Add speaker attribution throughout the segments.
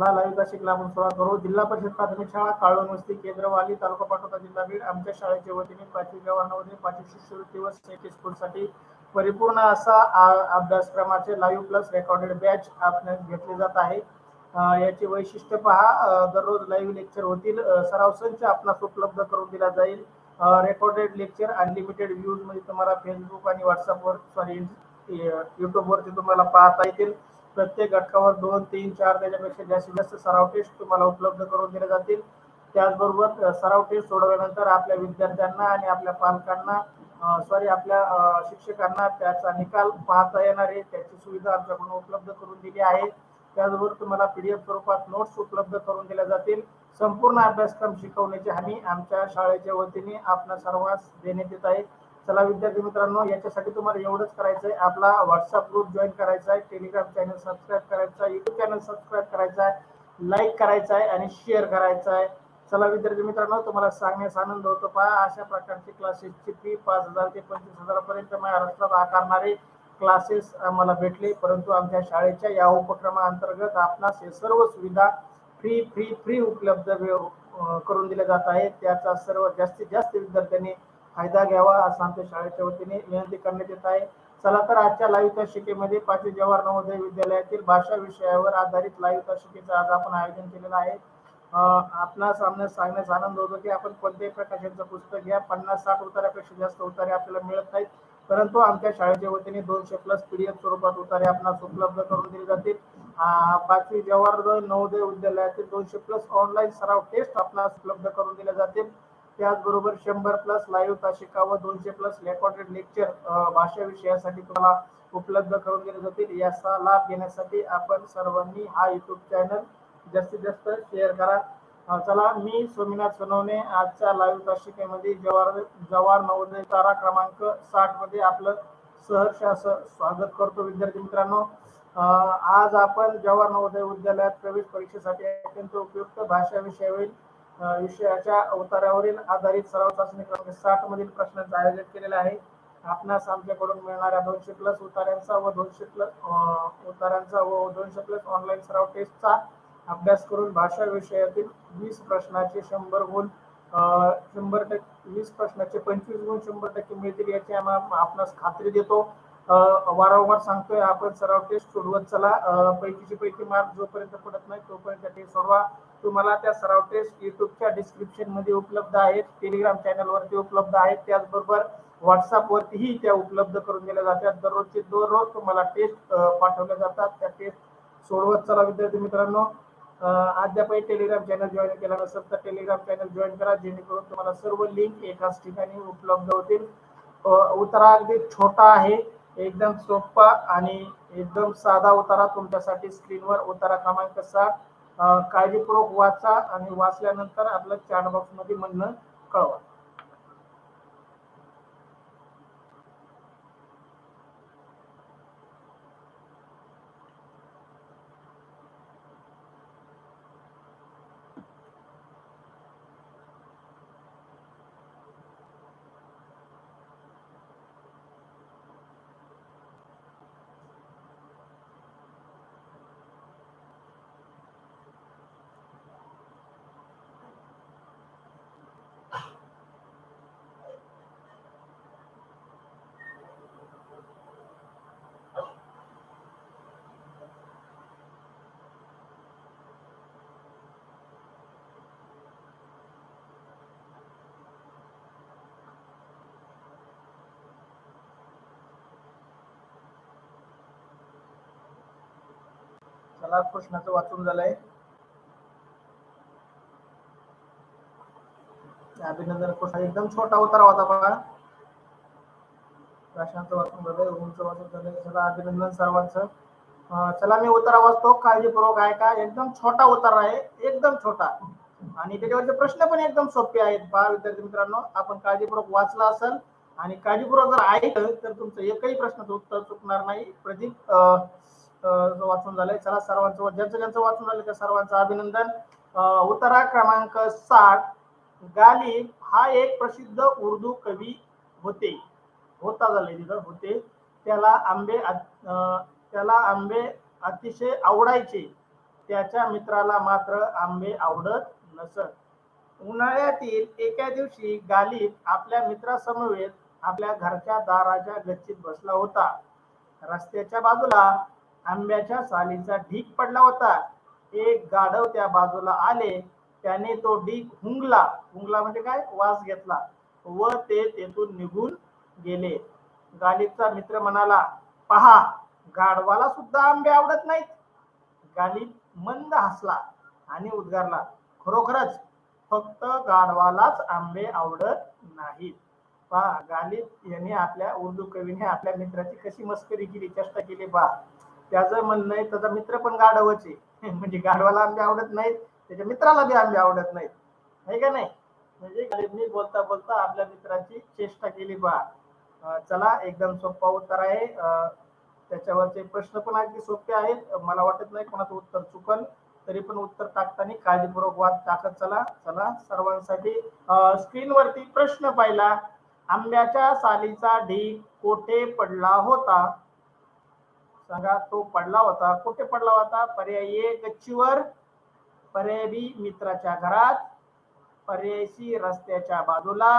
Speaker 1: चला लाईव्ह क्लासिकला आपण सुरुवात करू. जिल्हा परिषद प्राथमिक शाळा काळवण वस्ती केंद्रवाली तालुका पाटोदा जिल्हा बीड आमच्या शाळेच्या वतीने पाचवी जवानामध्ये पाचवी शिष्यवृत्ती व सेटी स्कूलसाठी परिपूर्ण असा आ- अभ्यासक्रमाचे लाईव्ह प्लस रेकॉर्डेड बॅच आपण घेतले जात आहे. याचे वैशिष्ट्य पहा दररोज लाईव्ह लेक्चर होतील. सराव संच आपणास उपलब्ध करून दिला जाईल. रेकॉर्डेड लेक्चर अनलिमिटेड व्ह्यूज म्हणजे तुम्हाला फेसबुक आणि व्हॉट्सअपवर सॉरी युट्यूबवरती तुम्हाला पाहता येतील. प्रत्येक घटकावर दोन तीन चार त्याच्यापेक्षा जास्तीत जास्त सराव टेस्ट तुम्हाला उपलब्ध करून दिले जातील. त्याचबरोबर सराव टेस्ट सोडवल्यानंतर आपल्या विद्यार्थ्यांना आणि आपल्या पालकांना सॉरी आपल्या शिक्षकांना त्याचा निकाल पाहता येणार आहे. त्याची सुविधा आमच्याकडून उपलब्ध करून दिली आहे. त्याचबरोबर तुम्हाला पीडीएफ स्वरूपात नोट्स उपलब्ध करून दिल्या जातील. संपूर्ण अभ्यासक्रम शिकवण्याची हमी आमच्या शाळेच्या वतीने आपल्या सर्वांस देण्यात येत आहे. चला विद्यार्थी मित्रांनो याच्यासाठी तुम्हाला एवढंच करायचं आहे आपला व्हॉट्सअप ग्रुप जॉईन करायचा आहे टेलिग्राम चॅनल सबस्क्राईब करायचा आहे युट्यूब चॅनल सबस्क्राईब करायचा आहे लाईक करायचा आहे आणि शेअर करायचा आहे चला विद्यार्थी मित्रांनो तुम्हाला सांगण्यास आनंद होतो पहा अशा प्रकारची क्लासेसची फी पाच हजार ते पंचवीस हजारापर्यंत महाराष्ट्रात आकारणारे क्लासेस आम्हाला भेटले. परंतु आमच्या शाळेच्या या उपक्रमाअंतर्गत आपणास हे सर्व सुविधा फ्री फ्री फ्री उपलब्ध करून दिल्या जात आहेत. त्याचा सर्व जास्तीत जास्त विद्यार्थ्यांनी फायदा घ्यावा असं आमच्या शाळेच्या वतीने विनंती करण्यात येत आहे. चला तर आजच्या लाईव्ह तासिकेमध्ये पाचवी जवाहर नवोदय विद्यालयातील भाषा विषयावर आधारित लाईव्ह तासिकेचं आज आपण आयोजन केलेलं आहे. आपला सामना सांगण्यास आनंद होतो की आपण कोणत्याही प्रकाशांचं पुस्तक घ्या पन्नास साठ उतारापेक्षा जास्त उतारे आपल्याला मिळत नाहीत. परंतु आमच्या शाळेच्या वतीने दोनशे प्लस पीडीएफ स्वरूपात उतारे आपणास उपलब्ध करून दिले जातील. पाचवी जवाहर नवोदय विद्यालयातील दोनशे प्लस ऑनलाईन सराव टेस्ट आपणास उपलब्ध करून दिले जातील. त्याचबरोबर शंभर प्लस लाईव्ह तासिका व दोनशे प्लस रेकॉर्डेड लेक्चर भाषा विषयासाठी तुम्हाला उपलब्ध करून दिले जातील. याचा लाभ घेण्यासाठी आपण सर्वांनी हा युट्यूब चॅनल जास्तीत जास्त शेअर करा. चला मी सोमीनाथ सोनवणे आजच्या लाईव्ह तासिकेमध्ये जवाहर जवाहर नवोदय तारा क्रमांक साठमध्ये आपलं सहर्ष असं स्वागत करतो विद्यार्थी मित्रांनो. आज आपण जवाहर नवोदय विद्यालयात प्रवेश परीक्षेसाठी अत्यंत उपयुक्त भाषा विषयावरील विषयाच्या अवतारावरील आधारित सराव चाचणी क्रमांक साठ मधील प्रश्नांचं आयोजन केलेलं आहे. आपणास आमच्याकडून मिळणाऱ्या दोनशे प्लस उतारांचा व दोनशे प्लस उतारांचा व दोनशे प्लस ऑनलाईन सराव टेस्टचा अभ्यास करून भाषा विषयातील वीस प्रश्नाचे शंभर गुण शंभर टक्के वीस प्रश्नाचे पंचवीस गुण शंभर टक्के मिळतील याची आम्हा- आपणास खात्री देतो. वारंवार सांगतोय आपण सराव टेस्ट सोडवत चला. पैकीची पैकी मार्क जोपर्यंत पडत नाही तोपर्यंत टेस्ट सोडवा. तुम्हाला त्या सराव टेस्ट युट्यूबच्या डिस्क्रिप्शनमध्ये उपलब्ध आहेत. टेलिग्राम चॅनल वरती उपलब्ध आहेत. त्याचबरोबर व्हॉट्सअप वरतीही त्या उपलब्ध करून दिल्या जातात. दररोजचे दररोज तुम्हाला टेस्ट पाठवल्या जातात. त्या टेस्ट सोडवत चला विद्यार्थी मित्रांनो. अद्यापही टेलिग्राम चॅनल जॉईन केला नसेल तर टेलिग्राम चॅनल जॉईन करा. जेणेकरून तुम्हाला सर्व लिंक एकाच ठिकाणी उपलब्ध होतील. उतारा अगदी छोटा आहे. एकदम सोपा आणि एकदम साधा उतारा तुमच्यासाठी स्क्रीनवर उतारा क्रमांक सात. काळजीपूर्वक वाचा आणि वाचल्यानंतर आपलं चॅट बॉक्समध्ये म्हणणं कळवा. मला प्रश्नाचं वाचून झालंय. अभिनंदन प्रश्न. एकदम छोटा उतारा होता बघा. प्रश्नाचं वाचून झालंय उंच वाचून झालंय. चला अभिनंदन सर्वांचं. चला मी उतारा वाचतो. काळजीपूर्वक आहे का एकदम छोटा उतारा आहे. एकदम छोटा. आणि त्याच्यावरचे प्रश्न पण एकदम सोपे आहेत. पहा विद्यार्थी मित्रांनो आपण काळजीपूर्वक वाचला असेल आणि काळजीपूर्वक जर ऐकलं तर तुमचं एकही प्रश्नाचं उत्तर चुकणार नाही. प्रदीप वाचून झालंय चला सर्वांचं ज्यांचं ज्यांचं वाचून झालं त्या सर्वांचं अभिनंदन. अं, उतारा क्रमांक साठ गालिब हा एक प्रसिद्ध उर्दू कवी होते. होता झाले तिथं होते. त्याला आंबे त्याला आंबे अतिशय आवडायचे. त्याच्या मित्राला मात्र आंबे आवडत नसत. उन्हाळ्यातील एका दिवशी गालिब आपल्या मित्रासमवेत आपल्या घरच्या दाराच्या गच्चीत बसला होता. रस्त्याच्या बाजूला आंब्याच्या सालीचा ढीक पडला होता. एक गाढव त्या बाजूला आले. त्याने तो ढीक हुंगला. हुंगला म्हणजे काय? वास घेतला व ते तेथून निघून गेले. गालिबचा मित्र म्हणाला पहा गाढवाला सुद्धा आंबे आवडत नाहीत. गालिब मंद हसला आणि उद्गारला खरोखरच फक्त गाढवालाच आंबे आवडत नाहीत. पहा गालिब यांनी आपल्या उर्दू कवीने आपल्या मित्राची कशी मस्करी केली चेष्टा केली पहा. त्याचं म्हणणं आहे त्याचा मित्र पण गाढवच आहे. म्हणजे गाढवाला आंबे आवडत नाहीत त्याच्या मित्राला बी आंबे आवडत नाहीत. नाही का नाही? म्हणजे गालिबनी बोलता बोलता आपल्या मित्राची चेष्टा केली बा. चला एकदम सोपा उत्तर आहे. त्याच्यावरचे प्रश्न पण अगदी सोपे आहेत. मला वाटत नाही कोणाचं उत्तर चुकल. तरी पण उत्तर टाकताना काळजीपूर्वक वाद टाकत चला. चला सर्वांसाठी स्क्रीनवरती प्रश्न पाहिला. आंब्याच्या सालीचा ढीग कोठे पडला होता? सांगा तो पडला होता. कुठे पडला होता? पर्याय ए गच्चीवर. पर्याय बी मित्राच्या घरात. पर्याय सी रस्त्याच्या बाजूला.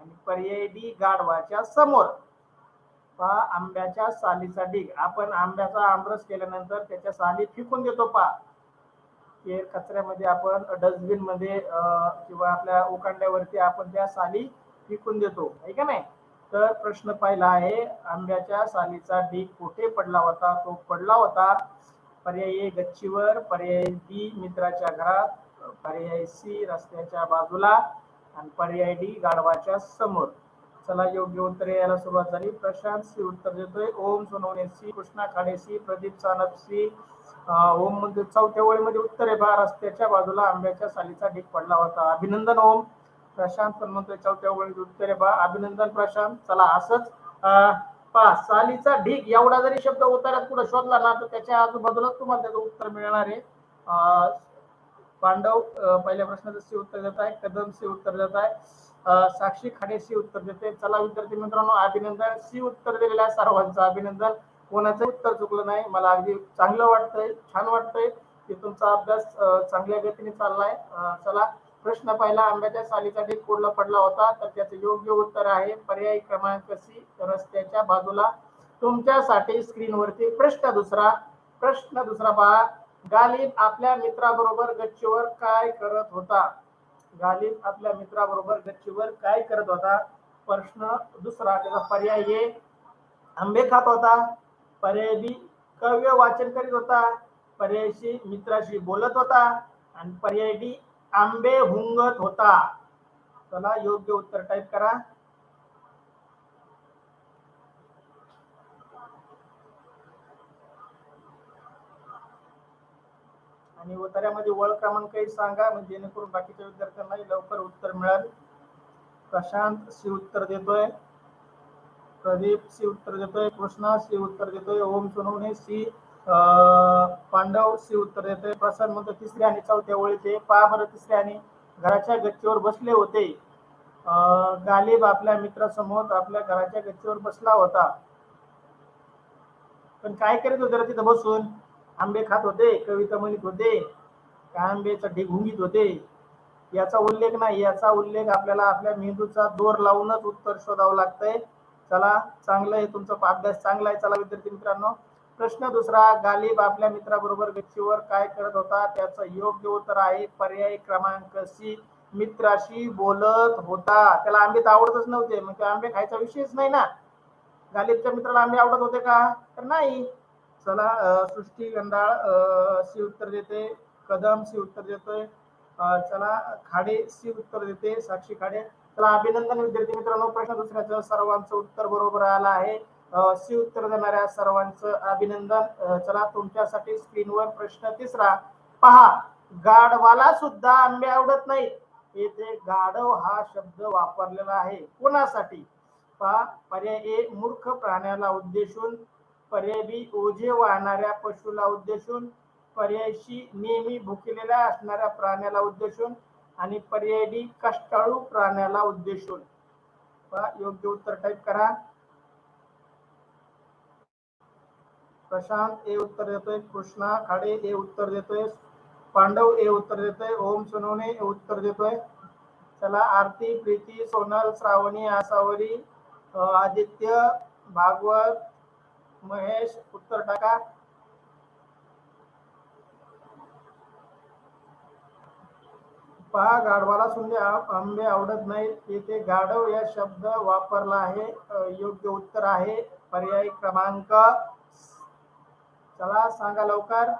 Speaker 1: आणि पर्याय डी गाढवाच्या समोर. पहा आंब्याच्या सालीचा ढीग. आपण आंब्याचा आमरस केल्यानंतर त्याच्या साली फेकून देतो पहा. ते कचऱ्यामध्ये आपण डस्टबिनमध्ये किंवा आपल्या उकांड्यावरती आपण त्या साली फेकून देतो. आहे का नाही? तर प्रश्न पाहिला आहे आंब्याच्या सालीचा ढीग कुठे पडला होता? तो पडला होता पर्याय ए गच्चीवर पर्याय बी मित्राच्या घरात पर्याय सी रस्त्याच्या बाजूला आणि पर्याय डी गाढवाच्या समोर. चला योग्य उत्तर यायला सुरुवात झाली. प्रशांत सी उत्तर देतोय. Om Sonawane C Krishna Khade C Pradeep Sanap C. Om मंदिर चौथ्या ओळीमध्ये उत्तर आहे. बा रस्त्याच्या बाजूला आंब्याच्या सालीचा ढीक पडला होता. अभिनंदन ओम. प्रशांत पण म्हणतोय चौथ्या ओळीमध्ये उत्तर बा अभिनंदन प्रशांत. चला असंच अं, पहा सालीचा ढीक एवढा जरी शब्द उत्तरात पुढे शोधला ना तर त्याच्या आजूबाजूलाच तुम्हाला त्याचं उत्तर मिळणार आहे. पांडव पहिल्या प्रश्नाचं सी उत्तर देत आहे कदम सी उत्तर देत आहे साक्षी खाडे सी उत्तर देते. चला विद्यार्थी मित्रांनो अभिनंदन. सी उत्तर दिलेल्या सर्वांचं अभिनंदन. कोणाचं उत्तर चुकलं नाही. मला अगदी चांगलं वाटतंय छान वाटतंय की तुमचा अभ्यास चांगल्या गतीने चाललाय. चला प्रश्न पहिला आंब्याच्या सालीचा ढीग कोडला पडला होता तर त्याचं योग्य उत्तर आहे पर्याय क्रमांक सी रस्त्याच्या बाजूला. तुमच्यासाठी स्क्रीनवरती प्रश्न दुसरा प्रश्न दुसरा पहा. गालिब आपल्या मित्राबरोबर गच्चीवर काय करत होता? गालिब आपल्या मित्राबरोबर गच्चीवर काय करत होता? प्रश्न दुसरा त्याचा पर्याय ए आंबे खात होता. पर्याय बी कव्य वाचन करीत होता. पर्याय सी मित्राशी बोलत होता. आणि पर्याय डी आंबे हुंगत होता. चला योग्य उत्तर टाईप करा. आणि उतार्यामध्ये वळ क्रमांकही सांगा म्हणजे जेणेकरून बाकीच्या विद्यार्थ्यांनाही लवकर उत्तर मिळेल. प्रशांत सी उत्तर देतोय. प्रदीप सी उत्तर देतोय. कृष्णा सी उत्तर देतोय. ओम सोनवणे सी पांडव सी उत्तर देते प्रसाद म्हणतो तिसऱ्या आणि चौथ्या ओळीते पहा बरं तिसऱ्या आणि घराच्या गच्चीवर बसले होते. अं, गालिब आपल्या मित्रासमोर आपल्या घराच्या गच्चीवर बसला होता. पण काय करीत होते रे तिथं बसून? आंबे खात होते कविता म्हणत होते काय आंबे ढीग घुंगीत होते? याचा उल्लेख नाही याचा उल्लेख आपल्याला आपल्या मेंदूचा दोर लावूनच उत्तर शोधावं लागतंय. चला चांगलं आहे तुमचा अभ्यास चांगला आहे. चला विद्यार्थी मित्रांनो प्रश्न दुसरा गालिब आपल्या मित्राबरोबर गच्चीवर काय करत होता? त्याचं योग्य उत्तर आहे पर्याय क्रमांक सी मित्राशी बोलत होता. त्याला आंबे तर आवडतच नव्हते मग ते आंबे खायचा विषयच नाही ना. गालिबच्या मित्राला आंबे आवडत होते का? तर नाही. चला सृष्टी गंधाळ सी उत्तर देते कदम सी उत्तर देतोय. चला खाडे सी उत्तर देते साक्षी खाडे. चला अभिनंदन विद्यार्थी मित्रांनो प्रश्न दुसऱ्याचं सर्वांचं उत्तर बरोबर आलं आहे. सी उत्तर देणाऱ्या सर्वांचं अभिनंदन. चला तुमच्यासाठी स्क्रीनवर प्रश्न तिसरा. पहा गाढवाला सुद्धा आंबे आवडत नाही येथे गाढव हा शब्द वापरलेला आहे. कोणासाठी? पहा पर्याय ए मूर्ख प्राण्याला उद्देशून. पर्याय बी ओझे वाहणाऱ्या पशुला उद्देशून. पर्याय सी नेहमी भुकेलेल्या असणाऱ्या प्राण्याला उद्देशून. आणि पर्याय डी कष्टाळू प्राण्याला उद्देशून. पहा योग्य उत्तर टाईप करा. प्रशांत ए उत्तर देतोय कृष्णा खाडे ए उत्तर देतोय पांडव ए उत्तर देतोय ओम सोनवणे ए उत्तर देतोय. चला आरती प्रीती सोनल श्रावणी आसावरी आदित्य भागवत महेश उत्तर टाका. पहा गाढवाला सुंदे आंबे आवडत नाहीत. येथे गाढव या शब्द वापरला आहे. योग्य उत्तर आहे. पर्याय क्रमांक चला सांगा लवकर.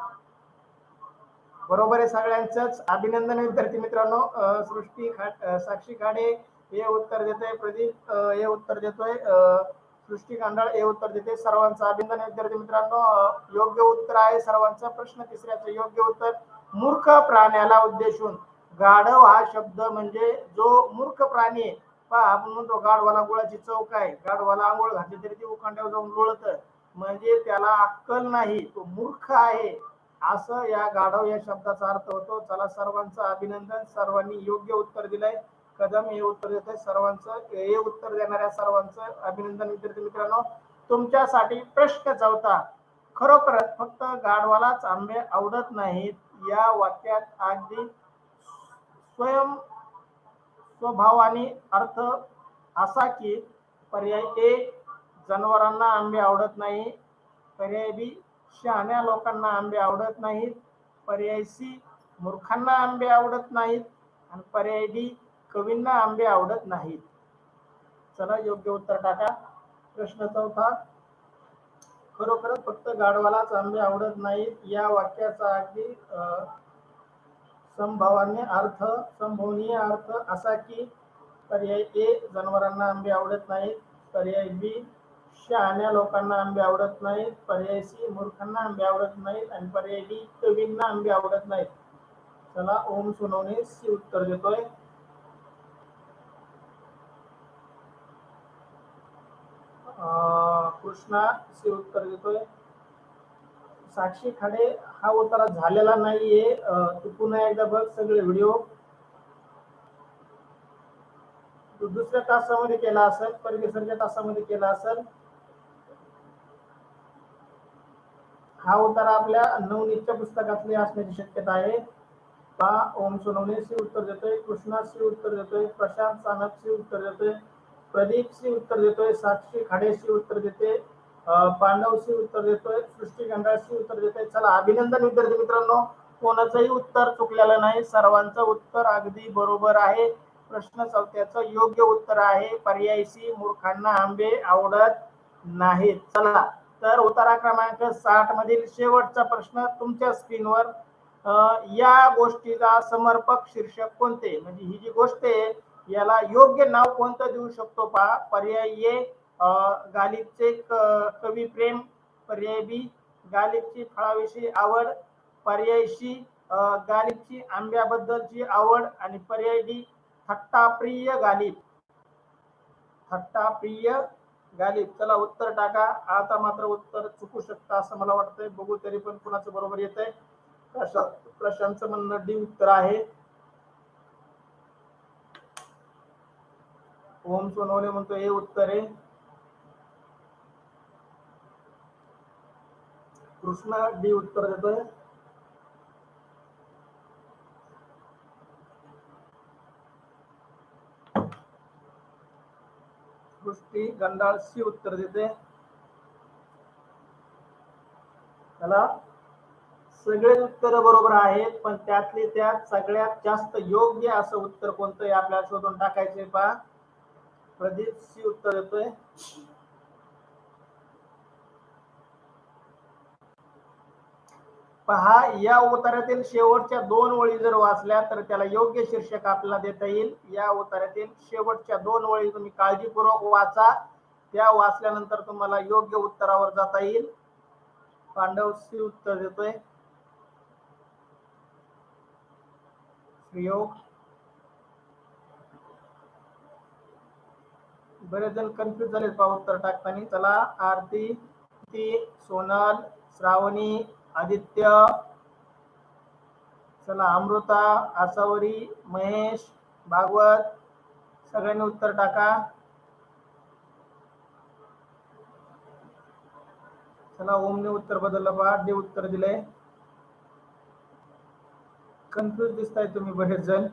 Speaker 1: बरोबर आहे सगळ्यांचंच. अभिनंदन विद्यार्थी मित्रांनो. सृष्टी खा साक्षी खाडे हे उत्तर देतोय प्रदीप हे उत्तर देतोय सृष्टी कांडाळ हे उत्तर देते. सर्वांचं अभिनंदन विद्यार्थी मित्रांनो. योग्य उत्तर आहे सर्वांचा. प्रश्न तिसऱ्याचं योग्य उत्तर मूर्ख प्राण्याला उद्देशून. गाढव हा शब्द म्हणजे जो मूर्ख प्राणी आहे. पहा आपण म्हणतो गाढवाला गुळाची चौक आहे. गाढवाला आंघोळ घातली तरी ती उखांड्यावर जाऊन लोळत. म्हणजे त्याला अक्कल नाही तो मूर्ख आहे. असं या गाढव या शब्दाचा अर्थ होतो. चला सर्वांचं अभिनंदन. सर्वांनी योग्य उत्तर दिलंय. कदम हे उत्तर देत आहे. सर्वांचं हे उत्तर देणाऱ्या सर्वांचं अभिनंदन विद्यार्थी मित्रांनो. तुमच्यासाठी प्रश्न चौथा. खरोखरच फक्त गाढवालाच आंबे आवडत नाहीत. या वाक्यात अगदी स्वयं स्वभावाने अर्थ असा की पर्याय ए जनावरांना आंबे आवडत नाही. पर्याय बी शहाण्या लोकांना आंबे आवडत नाहीत. पर्याय सी मूर्खांना आंबे आवडत नाहीत. आणि पर्याय डी कवींना आंबे आवडत नाहीत. चला योग्य उत्तर टाका. प्रश्न चौथा. खरोखरच फक्त गाढवालाच आंबे आवडत नाहीत. या वाक्याचा अगदी अं, संभावाने अर्थ संभवनीय अर्थ असा की पर्याय ए जनावरांना आंबे आवडत नाहीत. पर्याय बी शहाण्या लोकांना आंबे आवडत नाहीत. पर्याय सी मूर्खांना आंबे आवडत नाहीत आणि पर्याय डी कवींना आंबे आवडत नाहीत. चला ओम सुनवणे सी उत्तर देतोय. कृष्णा सी उत्तर देतोय. साक्षी खाडे हा उतारा झालेला नाहीये. अं, तू पुन्हा एकदा बघ सगळे व्हिडिओ. तू दुसऱ्या तासामध्ये केला असेल परिसरच्या तासामध्ये केला असेल. हा उतारा आपल्या नवनीतच्या पुस्तकातले असण्याची शक्यता आहे. पहा ओम सोनवणे सी उत्तर देतोय. कृष्णा सी उत्तर देतोय. प्रशांत सानप सी उत्तर देतोय. प्रदीप सी उत्तर देतोय. साक्षी खाडे सी उत्तर देते. पांडव सी उत्तर देतोय. सृष्टी गंडाळ सी उत्तर देतोय. चला अभिनंदन विद्यार्थी मित्रांनो. कोणाचंही उत्तर चुकलेलं नाही. सर्वांचं उत्तर अगदी बरोबर आहे. प्रश्न चौथ्याचं योग्य उत्तर आहे. पर्याय मूर्खांना आंबे आवडत नाहीत. चला. तर उतारा क्रमांक साठ मधील शेवटचा प्रश्न तुमच्या स्क्रीनवर या गोष्टीचा समर्पक शीर्षक कोणते? म्हणजे ही जी गोष्ट आहे याला योग्य नाव कोणतं देऊ शकतो पहा पर्याय ए गालिबचे क- कवी प्रेम पर्याय बी गालिबची फळाविषयी आवड पर्याय सी गालिबची आंब्याबद्दलची आवड आणि पर्याय डी थट्टाप्रिय गालिब. थट्टाप्रिय गालिब चला उत्तर टाका. आता मात्र उत्तर चुकू शकता असं मला वाटतंय. बघू तरी पण कुणाचं बरोबर येत आहे प्रशांत प्रशांतचं म्हणणं डी उत्तर आहे. ओम सोनवणे म्हणतो हे उत्तर आहे. कृष्णा डी उत्तर देतोय. सृष्टी गंडाळशी उत्तर देते. त्याला सगळे उत्तर बरोबर आहेत पण त्यातले त्यात सगळ्यात जास्त योग्य असं उत्तर कोणतं आपल्याला शोधून टाकायचे पहा. प्रदीप सी उत्तर देतोय. पहा या उतार्यातील शेवटच्या दोन ओळी जर वाचल्या तर त्याला योग्य शीर्षक आपल्याला देता येईल. या उतार्यातील शेवटच्या दोन ओळी तुम्ही काळजीपूर्वक वाचा. त्या वाचल्यानंतर तुम्हाला योग्य उत्तरावर जाता येईल. पांडव सी उत्तर देतोय. श्रीयोग. बरेच जण कन्फ्युज झाले पहा उत्तर टाकताना. चला आरती ती सोनल श्रावणी आदित्य चला अमृता आसावरी महेश भागवत सगळ्यांनी उत्तर टाका. चला ओमने उत्तर बदललं बा दे उत्तर दिलंय कन्फ्युज दिसताय तुम्ही बरेच जण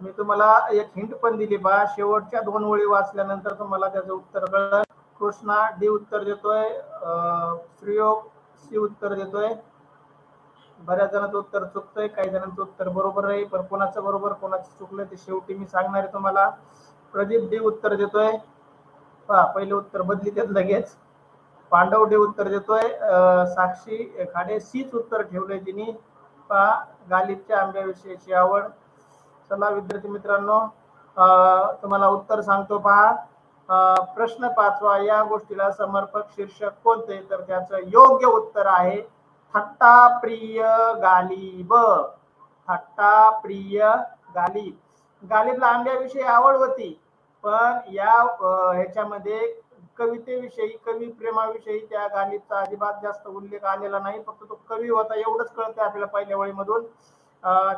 Speaker 1: मी तुम्हाला एक हिंट पण दिली बा. शेवटच्या दोन ओळी वाचल्यानंतर तुम्हाला त्याचं उत्तर कळलं. कृष्णा डी उत्तर देतोय. श्रीयोग सी उत्तर देतोय. बऱ्याच जणांचं उत्तर चुकतंय काही जणांचं उत्तर बरोबर आहे पण कोणाचं बरोबर कोणाचं चुकलं ते शेवटी मी सांगणार आहे तुम्हाला. प्रदीप डी उत्तर देतोय. पहा पहिले उत्तर बदली त्यात लगेच. पांडव डे उत्तर देतोय. साक्षी खाडे सीच उत्तर ठेवलंय तिने. पहा गालिबच्या आंब्याविषयीची आवड. चला विद्यार्थी मित्रांनो तुम्हाला उत्तर सांगतो पहा. प्रश्न पाचवा या गोष्टीला समर्पक शीर्षक कोणते? तर त्याचं योग्य उत्तर आहे थट्टा प्रिय गालिब. थट्टा प्रिय गालिब. गालिबला आंब्याविषयी आवड होती पण या ह्याच्यामध्ये कवितेविषयी कवी प्रेमाविषयी त्या गालिबचा अजिबात जास्त उल्लेख आलेला नाही फक्त तो कवी होता एवढंच कळतं आपल्याला पहिल्या वळीमधून.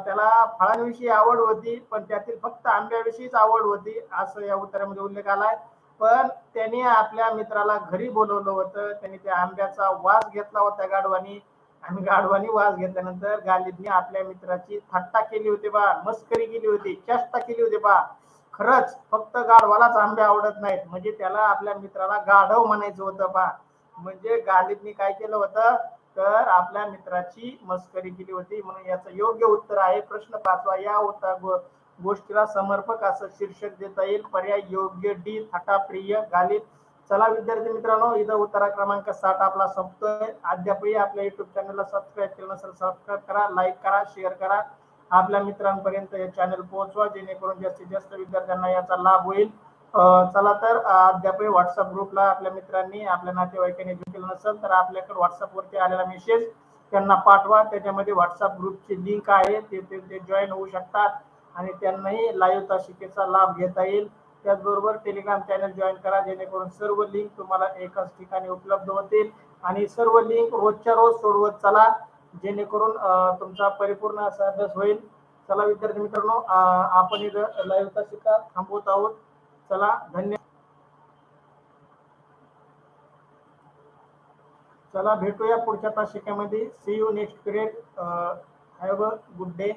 Speaker 1: त्याला फळांविषयी आवड होती पण त्यातील फक्त आंब्याविषयीच आवड होती असं या उत्तरामध्ये उल्लेख आलाय. पण त्याने आपल्या मित्राला घरी बोलवलं होतं. त्याने त्या आंब्याचा वास घेतला होता गाढवानी. आणि गाढवानी वास घेतल्यानंतर गालिबने आपल्या मित्राची थट्टा केली होती बा मस्करी केली होती चेष्टा केली होती बा. खरंच फक्त गाढवालाच आंबे आवडत नाहीत. म्हणजे त्याला आपल्या मित्राला गाढव म्हणायचं होतं बा. म्हणजे गालिबने काय केलं होतं? तर आपल्या मित्राची मस्करी केली होती. म्हणून याचं योग्य उत्तर आहे प्रश्न पाचवा. या उत्तर गोष्टीला समर्पक असं शीर्षक देता येईल. पर्याय योग्य डी थटा प्रिय गालिब चला विद्यार्थी मित्रांनो इथं उतारा क्रमांक साठ आपला संपतोय. अद्यापही आपल्या युट्यूब चॅनलला सबस्क्राईब केलं नसेल सबस्क्राईब करा लाईक करा शेअर करा. आपल्या मित्रांपर्यंत हे चॅनल पोहोचवा जेणेकरून जास्तीत जास्त विद्यार्थ्यांना याचा लाभ होईल. चला तर अद्यापही व्हॉट्सअप ग्रुपला आपल्या मित्रांनी आपल्या नातेवाईकांनी जो केलं नसेल तर आपल्याकडे व्हॉट्सअप वरती आलेला मेसेज त्यांना पाठवा. त्याच्यामध्ये व्हॉट्सअप ग्रुपची लिंक आहे. ते ते जॉईन होऊ शकतात. आणि त्यांनाही लाईव्ह तासिकेचा लाभ घेता येईल. त्याचबरोबर टेलिग्राम चॅनल जॉईन करा जेणेकरून सर्व लिंक तुम्हाला एकाच ठिकाणी उपलब्ध होतील. आणि सर्व लिंक रोजच्या रोज सोडवत चला जेणेकरून तुमचा परिपूर्ण असा अभ्यास होईल. चला विद्यार्थी मित्रांनो आपण इथं लाईव्ह तासिका थांबवत आहोत. चला धन्यवाद चला भेटूया पुढच्या तासिकेमध्ये. See you next period have a good day